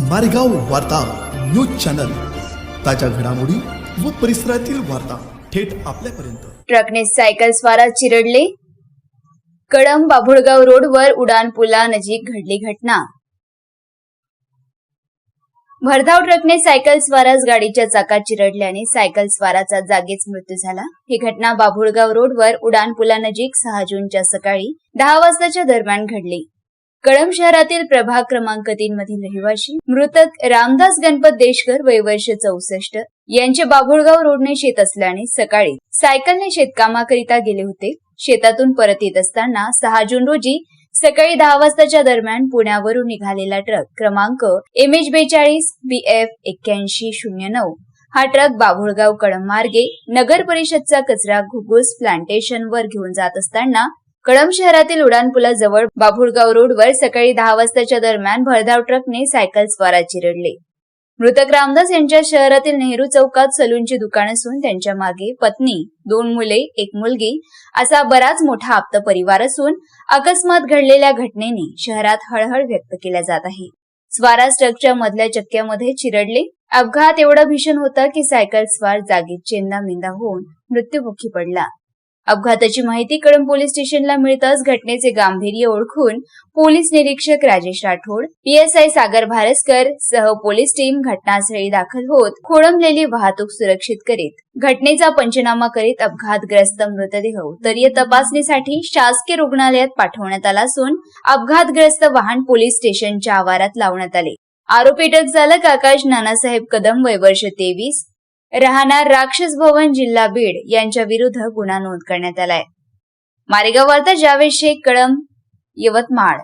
मारेगाव वार्ता news channel. ताज्या घडामोडी व परिसरातील वार्ता थेट आपल्यापर्यंत. ट्रकने सायकल स्वारात चिरडले. कळंब बाभुळगाव रोडवर उडान पुला नजीक घडली घटना. भरधाव ट्रकने सायकल स्वारास गाडीच्या चाकात चिरडल्याने सायकल स्वाराचा जागीच मृत्यू झाला. ही घटना बाभुळगाव रोडवर उडान पुलानजीक सहा जूनच्या सकाळी दहा वाजताच्या दरम्यान घडली. कळंब शहरातील प्रभाग क्रमांक तीन मधील रहिवाशी मृतक रामदास गणपत देशकर वय वर्ष चौसष्ट यांचे बाभुळगाव रोडने शेत असल्याने सकाळी सायकलने शेतकामाकरिता गेले होते. शेतातून परत येत असताना सहा जून रोजी सकाळी दहा वाजताच्या दरम्यान पुण्यावरून निघालेला ट्रक क्रमांक एम एच बेचाळीस बी एफ एक्क्याऐंशी शून्य नऊ हा ट्रक बाभुळगाव कळंब मार्गे नगर परिषदचा कचरा घुगुस प्लांटेशन वर घेऊन जात असताना कळंब शहरातील उडानपुलाजवळ बाभुळगाव रोडवर सकाळी दहा वाजताच्या दरम्यान भरधाव ट्रकने सायकल स्वारा चिरडले मृतक रामदास यांच्या शहरातील नेहरू चौकात सलूनची दुकान असून त्यांच्या मागे पत्नी दोन मुले एक मुलगी असा बराच मोठा आप्त परिवार असून अकस्मात घडलेल्या घटनेने शहरात हळहळ व्यक्त केल्या जात आहे. स्वाराज ट्रकच्या मधल्या चक्क्यामध्ये चिरडले. अपघात एवढा भीषण होता की सायकल स्वार चेन्दा मेंदा होऊन मृत्यूमुखी पडला. अपघाताची माहिती कळंब पोलीस स्टेशनला मिळताच घटनेचे गांभीर्य ओळखून पोलीस निरीक्षक राजेश राठोड पीएसआय सागर भारसकर सह पोलीस टीम घटनास्थळी दाखल होत खोळंबलेली वाहतूक सुरक्षित करीत घटनेचा पंचनामा करीत अपघातग्रस्त मृतदेह स्तरीय तपासणीसाठी शासकीय रुग्णालयात पाठवण्यात आला असून अपघातग्रस्त वाहन पोलीस स्टेशनच्या आवारात लावण्यात आले. आरोपी ट्रक चालक आकाश नानासाहेब कदम वय वर्ष तेवीस राहणार राक्षस भवन जिल्हा बीड यांच्या विरुद्ध गुन्हा नोंद करण्यात आलाय. मारेगाव वार्ता जावेद शेख कळम यवतमाळ.